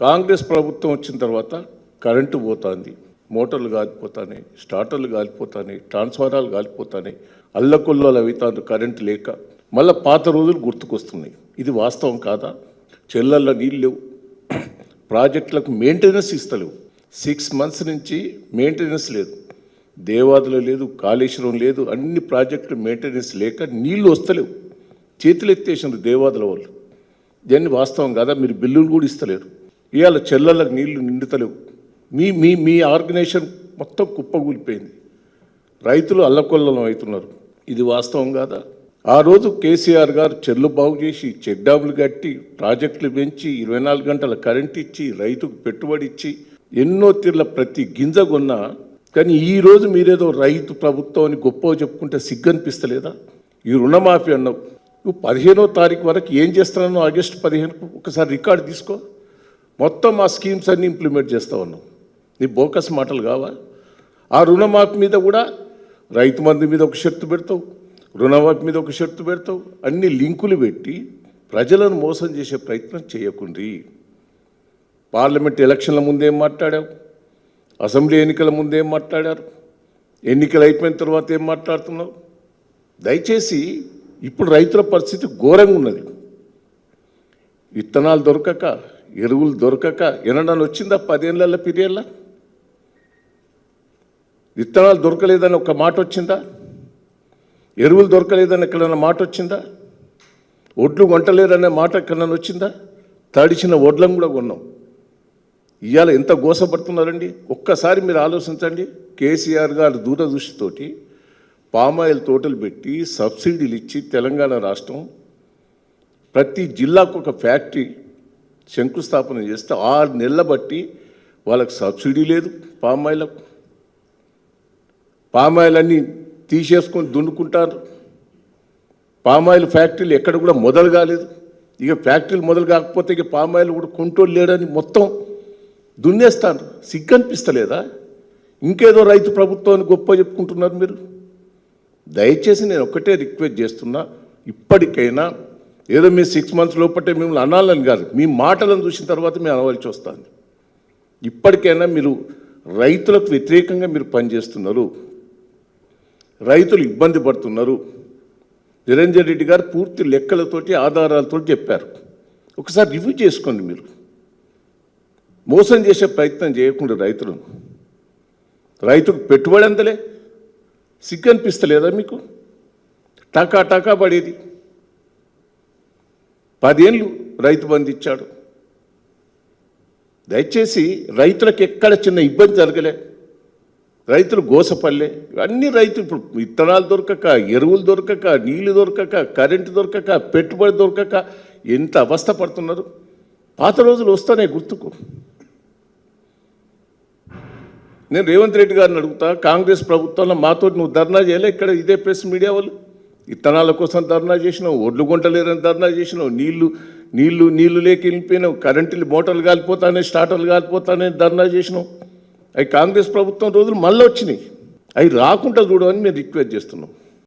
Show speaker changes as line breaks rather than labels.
కాంగ్రెస్ ప్రభుత్వం వచ్చిన తర్వాత కరెంటు పోతుంది. మోటార్లు కాలిపోతాయి స్టార్టర్లు కాలిపోతాయి ట్రాన్స్ఫారాలు కాలిపోతాయి అల్లకొల్లలు అవుతాను కరెంటు లేక మళ్ళీ పాత రోజులు గుర్తుకొస్తున్నాయి. ఇది వాస్తవం కాదా? చెల్లల్లో నీళ్ళు లేవు. ప్రాజెక్టులకు మెయింటెనెన్స్ ఇస్తలేవు. సిక్స్ మంత్స్ నుంచి మెయింటెనెన్స్ లేదు. దేవాదులు లేదు కాళేశ్వరం లేదు అన్ని ప్రాజెక్టులు మెయింటెనెన్స్ లేక నీళ్ళు వస్తలేవు. చేతులు ఎత్తేసినారు దేవాదుల వాళ్ళు. దాన్ని వాస్తవం కదా? మీరు బిల్లులు కూడా ఇస్తలేరు. ఇవాళ చెల్లలకు నీళ్ళు నిండుతలేవు. మీ మీ మీ ఆర్గనైజేషన్ మొత్తం కుప్పగూలిపోయింది రైతులు అల్లకొల్లం అవుతున్నారు. ఇది వాస్తవం కాదా? ఆ రోజు కేసీఆర్ గారు చెల్లు బాగు చేసి చెక్ డ్యాములు కట్టి ప్రాజెక్టులు పెంచి ఇరవై నాలుగు గంటల కరెంట్ ఇచ్చి రైతుకు పెట్టుబడి ఇచ్చి ఎన్నో తీర్ల ప్రతి గింజ కొన్నా కానీ ఈరోజు మీరేదో రైతు ప్రభుత్వం అని గొప్ప చెప్పుకుంటే సిగ్గనిపిస్తలేదా? ఈ రుణమాఫీ అన్నావు. నువ్వు పదిహేనో తారీఖు వరకు ఏం చేస్తున్నావు ఆగస్టు పదిహేనుకు ఒకసారి రికార్డు తీసుకో. మొత్తం ఆ స్కీమ్స్ అన్నీ ఇంప్లిమెంట్ చేస్తూ ఉన్నాం. నీ బోకస్ మాటలు కావా? ఆ రుణమాఫీ మీద కూడా రైతు మంది మీద ఒక షర్తు పెడతావు రుణమాఫీ మీద ఒక షర్తు పెడతావు. అన్ని లింకులు పెట్టి ప్రజలను మోసం చేసే ప్రయత్నం చేయకుండి పార్లమెంట్ ఎలక్షన్ల ముందేం మాట్లాడావు? అసెంబ్లీ ఎన్నికల ముందేం మాట్లాడారు? ఎన్నికలు అయిపోయిన తర్వాత ఏం మాట్లాడుతున్నావు? దయచేసి ఇప్పుడు రైతుల పరిస్థితి ఘోరంగా ఉన్నది. విత్తనాలు దొరకక ఎరువులు దొరకక ఎనడని వచ్చిందా? పదేళ్ళ పీరియడ్ల? విత్తనాలు దొరకలేదని ఒక మాట వచ్చిందా? ఎరువులు దొరకలేదని ఎక్కడన్నా మాట వచ్చిందా? ఒడ్లు వంటలేదనే మాట ఎక్కడన్నా వచ్చిందా? తడిచిన ఒడ్లను కూడా కొన్నాం. ఇవాళ ఎంత గోసపడుతున్నారండి? ఒక్కసారి మీరు ఆలోచించండి. కేసీఆర్ గారు దూరదృష్టితోటి పామాయిల్ తోటలు పెట్టి సబ్సిడీలు ఇచ్చి తెలంగాణ రాష్ట్రం ప్రతి జిల్లాకు ఒక ఫ్యాక్టరీ శంకుస్థాపన చేస్తే ఆరు నెలల బట్టి వాళ్ళకి సబ్సిడీ లేదు పామాయిలకు. పామాయిల్ అన్నీ తీసేసుకొని దున్నుకుంటారు. పామాయిల్ ఫ్యాక్టరీలు ఎక్కడ కూడా మొదలు కాలేదు. ఇక ఫ్యాక్టరీలు మొదలు కాకపోతే ఇక పామాయిల్ కూడా కొంటోళ్ళు లేడని మొత్తం దున్నేస్తాను సిగ్గనిపిస్తలేదా? ఇంకేదో రైతు ప్రభుత్వాన్ని గొప్ప చెప్పుకుంటున్నారు మీరు. దయచేసి నేను ఒక్కటే రిక్వెస్ట్ చేస్తున్నా ఇప్పటికైనా ఏదో మీ సిక్స్ మంత్స్ లోపటే మిమ్మల్ని అనాలని కాదు. మీ మాటలను చూసిన తర్వాత మేము అనవలసి వస్తుంది. ఇప్పటికైనా మీరు రైతులకు వ్యతిరేకంగా మీరు పనిచేస్తున్నారు. రైతులు ఇబ్బంది పడుతున్నారు. నిరంజన్ రెడ్డి గారు పూర్తి లెక్కలతోటి ఆధారాలతో చెప్పారు. ఒకసారి రివ్యూ చేసుకోండి మీరు. మోసం చేసే ప్రయత్నం చేయకుండా రైతులను. రైతుకు పెట్టుబడి అందలే. సిగ్గు అనిపిస్తలేదా మీకు? టకా టకా పడేది. పదేళ్ళు రైతు బంధు ఇచ్చాడు. దయచేసి రైతులకు ఎక్కడ చిన్న ఇబ్బంది జరగలే. రైతులు గోసపల్లె అన్ని రైతులు ఇప్పుడు విత్తనాలు దొరకక ఎరువులు దొరకక నీళ్ళు దొరకక కరెంటు దొరకక పెట్టుబడి దొరకక ఎంత అవస్థ పడుతున్నారు? పాత రోజులు వస్తానే గుర్తుకు. నేను రేవంత్ రెడ్డి గారిని అడుగుతా కాంగ్రెస్ ప్రభుత్వంలో మాతో నువ్వు ధర్నా చేయలే ఇక్కడ ఇదే ప్రెస్ మీడియా వాళ్ళు? విత్తనాల కోసం ధర్నా చేసినావు ఒడ్లు గుంటలేరని ధర్నా చేసినావు నీళ్ళు నీళ్ళు నీళ్ళు లేక వెళ్ళిపోయినావు కరెంటులు మోటార్లు కాలిపోతానే స్టార్టర్లు కాలిపోతానే ధర్నా చేసినావు. అవి కాంగ్రెస్ ప్రభుత్వం రోజులు మళ్ళీ వచ్చినాయి అవి రాకుండా చూడమని మేము రిక్వెస్ట్ చేస్తున్నాం.